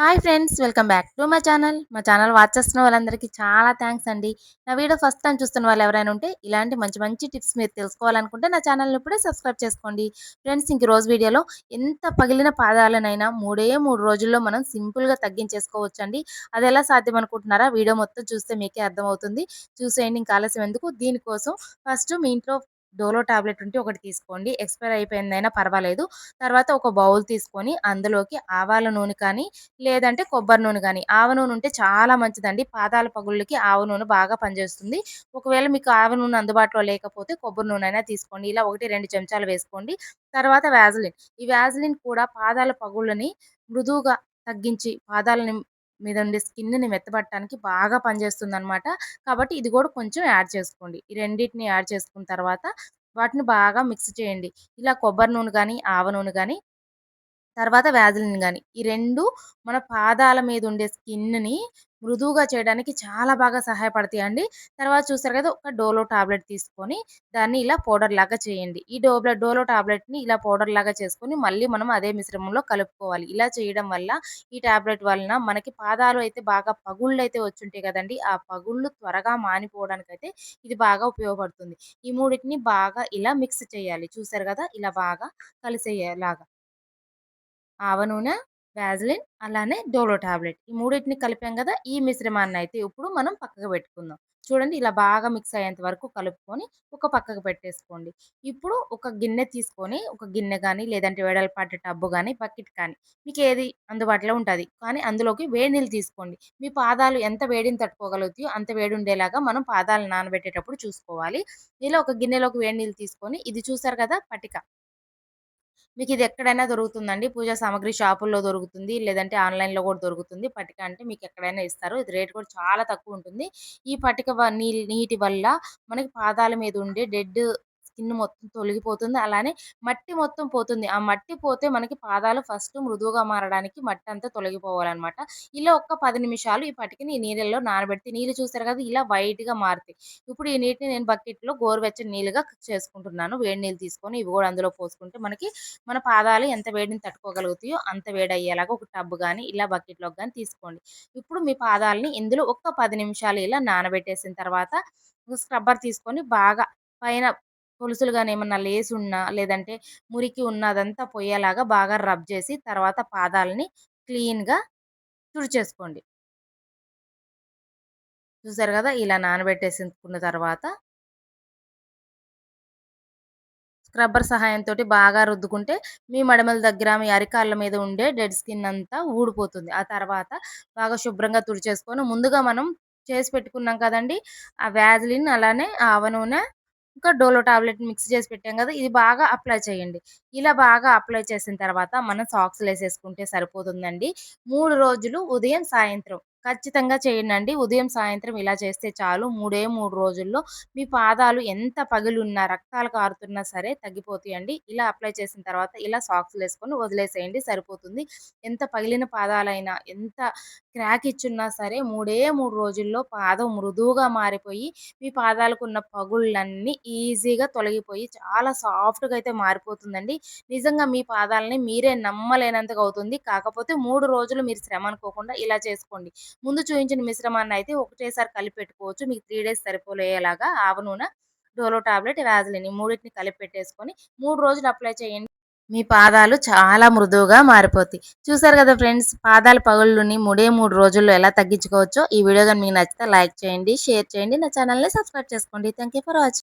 Hi friends welcome back to my channel. మా channel watch చేస్తున్న వాళ్ళందరికీ చాలా థ్యాంక్స్ అండి. నా వీడియో ఫస్ట్ టైం చూస్తున్న వాళ్ళు ఎవరైనా ఉంటే ఇలాంటి మంచి మంచి టిప్స్ మీరు తెలుసుకోవాలనుకుంటే నా ఛానల్ని ఇప్పుడే సబ్స్క్రైబ్ చేసుకోండి. ఫ్రెండ్స్ ఇంక రోజు వీడియోలో ఎంత పగిలిన పాదాలనైనా మూడే మూడు రోజుల్లో మనం సింపుల్గా తగ్గించేసుకోవచ్చు అండి అది ఎలా సాధ్యం అనుకుంటున్నారా? వీడియో మొత్తం చూస్తే మీకే అర్థమవుతుంది. చూసేయండి ఇంకా ఆలస్యం ఎందుకు? దీనికోసం ఫస్ట్ మీ ఇంట్లో డోలో టాబ్లెట్ ఉంటే ఒకటి తీసుకోండి. ఎక్స్పైర్ అయిపోయిందైనా పర్వాలేదు. తర్వాత ఒక బౌల్ తీసుకొని అందులోకి ఆవాల నూనె కానీ లేదంటే కొబ్బరి నూనె కానీ ఆవ నూనె ఉంటే చాలా మంచిదండి. పాదాల పగుళ్ళకి ఆవ నూనె బాగా పనిచేస్తుంది. ఒకవేళ మీకు ఆవ నూనె అందుబాటులో లేకపోతే కొబ్బరి నూనె అయినా తీసుకోండి. ఇలా ఒకటి రెండు చెంచాలు వేసుకోండి. తర్వాత వ్యాజలిన్ ఈ వ్యాజలిన్ కూడా పాదాల పగుళ్ళని మృదువుగా తగ్గించి పాదాలని మీద ఉండే స్కిన్ని మెత్తబట్టడానికి బాగా పనిచేస్తుంది అనమాట కాబట్టి ఇది కూడా కొంచెం యాడ్ చేసుకోండి. ఈ రెండింటిని యాడ్ చేసుకున్న తర్వాత వాటిని బాగా మిక్స్ చేయండి. ఇలా కొబ్బరి నూనె కానీ ఆవ నూనె కానీ తర్వాత వ్యాజిలిన్ కానీ ఈ రెండు మన పాదాల మీద ఉండే స్కిన్ని మృదువుగా చేయడానికి చాలా బాగా సహాయపడతాయండి. తర్వాత చూసారు కదా ఒక డోలో టాబ్లెట్ తీసుకొని దాన్ని ఇలా పౌడర్ లాగా చేయండి. ఈ డోబ్లె డోలో టాబ్లెట్ని ఇలా పౌడర్ లాగా చేసుకొని మళ్ళీ మనం అదే మిశ్రమంలో కలుపుకోవాలి. ఇలా చేయడం వల్ల ఈ టాబ్లెట్ వలన మనకి పాదాలు అయితే బాగా పగుళ్ళు అయితే వచ్చుంటాయి కదండి. ఆ పగుళ్ళు త్వరగా మానిపోవడానికి అయితే ఇది బాగా ఉపయోగపడుతుంది. ఈ మూడింటిని బాగా ఇలా మిక్స్ చేయాలి. చూసారు కదా ఇలా బాగా కలిసేలాగా. ఆవ నూనె వ్యాజ్లిన్ అలానే డోలో టాబ్లెట్. ఈ మూడింటిని కలిపాం కదా ఈ మిశ్రమాన్ని అయితే ఇప్పుడు మనం పక్కకు పెట్టుకుందాం. చూడండి ఇలా బాగా మిక్స్ అయ్యేంత వరకు కలుపుకొని ఒక పక్కకు పెట్టేసుకోండి. ఇప్పుడు ఒక గిన్నె తీసుకొని ఒక గిన్నె కానీ లేదంటే వెడల్పాటి టబ్బు కానీ బకెట్ కానీ మీకు ఏది అందుబాటులో ఉంటుంది. కానీ అందులోకి వేడి నీళ్ళు తీసుకోండి. మీ పాదాలు ఎంత వేడిని తట్టుకోగలుగుతాయో అంత వేడి ఉండేలాగా మనం పాదాలు నానబెట్టేటప్పుడు చూసుకోవాలి. ఇలా ఒక గిన్నెలోకి వేడి నీళ్ళు తీసుకొని ఇది చూసారు కదా పటిక. మీకు ఇది ఎక్కడైనా దొరుకుతుందండి? పూజా సామాగ్రి షాపుల్లో దొరుకుతుంది లేదంటే ఆన్లైన్లో కూడా దొరుకుతుంది. పట్టిక అంటే మీకు ఎక్కడైనా ఇస్తారు. ఇది రేట్ కూడా చాలా తక్కువ ఉంటుంది. ఈ పట్టిక నీటి వల్ల మనకి పాదాల మీద ఉండే డెడ్ స్కిన్ మొత్తం తొలగిపోతుంది. అలానే మట్టి మొత్తం పోతుంది. ఆ మట్టి పోతే మనకి పాదాలు ఫస్ట్ మృదువుగా మారడానికి మట్టి అంతా తొలగిపోవాలన్నమాట. ఇలా ఒక్క పది నిమిషాలు ఈ పట్టికని ఈ నీళ్ళల్లో నానబెడితే నీళ్ళు చూస్తారు కదా ఇలా వైట్గా మారుతాయి. ఇప్పుడు ఈ నీటిని నేను బకెట్లో గోరువెచ్చని నీళ్ళుగా చేసుకుంటున్నాను. వేడి నీళ్ళు తీసుకొని ఇవి కూడా అందులో పోసుకుంటే మనకి మన పాదాలు ఎంత వేడిని తట్టుకోగలుగుతాయో అంత వేడి అయ్యేలాగా ఒక టబ్ కానీ ఇలా బకెట్లోకి కానీ తీసుకోండి. ఇప్పుడు మీ పాదాలని ఇందులో ఒక్క పది నిమిషాలు ఇలా నానబెట్టేసిన తర్వాత స్క్రబ్బర్ తీసుకొని బాగా పైన పులుసులు కానీ ఏమన్నా లేసి ఉన్నా లేదంటే మురికి ఉన్న అదంతా పోయేలాగా బాగా రబ్ చేసి తర్వాత పాదాలని క్లీన్గా తుడిచేసుకోండి. చూసారు కదా? ఇలా నానబెట్టేసుకున్న తర్వాత స్క్రబ్బర్ సహాయంతో బాగా రుద్దుకుంటే మీ మడమల దగ్గర మీ అరికాళ్ళ మీద ఉండే డెడ్ స్కిన్ అంతా ఊడిపోతుంది. ఆ తర్వాత బాగా శుభ్రంగా తుడిచేసుకొని ముందుగా మనం చేసి పెట్టుకున్నాం కదండి! ఆ వ్యాజిలిన్ అలానే ఆవ నూనె ఇంకా డోలో టాబ్లెట్ మిక్స్ చేసి పెట్టాం కదా ఇది బాగా అప్లై చేయండి. ఇలా బాగా అప్లై చేసిన తర్వాత మనం సాక్స్లు వేసేసుకుంటే సరిపోతుందండి. మూడు రోజులు ఉదయం సాయంత్రం ఖచ్చితంగా చేయండి ఉదయం సాయంత్రం ఇలా చేస్తే చాలు. మూడే మూడు రోజుల్లో మీ పాదాలు ఎంత పగిలున్నా రక్తాలు కారుతున్నా సరే తగ్గిపోతాయండి ఇలా అప్లై చేసిన తర్వాత ఇలా సాక్స్ వేసుకొని వదిలేసేయండి. సరిపోతుంది. ఎంత పగిలిన పాదాలైనా ఎంత క్రాక్ ఇచ్చున్నా సరే మూడే మూడు రోజుల్లో పాదం మృదువుగా మారిపోయి మీ పాదాలకు ఉన్న పగుళ్ళన్నీ ఈజీగా తొలగిపోయి చాలా సాఫ్ట్గా అయితే మారిపోతుందండి. నిజంగా మీ పాదాలని మీరే నమ్మలేనంతగా అవుతుంది. కాకపోతే మూడు రోజులు మీరు శ్రమ అనుకోకుండా ఇలా చేసుకోండి. ముందు చూపించిన మిశ్రమాన్ని అయితే ఒకటేసారి కలిపి పెట్టుకోవచ్చు. మీకు త్రీ డేస్ సరిపోలేలాగా ఆవ నూనె డోలో టాబ్లెట్ వ్యాజిలిన్ మూడింటిని కలిపి పెట్టేసుకొని మూడు రోజులు అప్లై చేయండి. మీ పాదాలు చాలా మృదువుగా మారిపోతాయి. చూసారు కదా ఫ్రెండ్స్ పాదాల పగుళ్ళుని మూడే మూడు రోజుల్లో ఎలా తగ్గించుకోవచ్చో ఈ వీడియో కానీ మీకు నచ్చితే లైక్ చేయండి షేర్ చేయండి నా ఛానల్ని సబ్స్క్రైబ్ చేసుకోండి. Thank for watching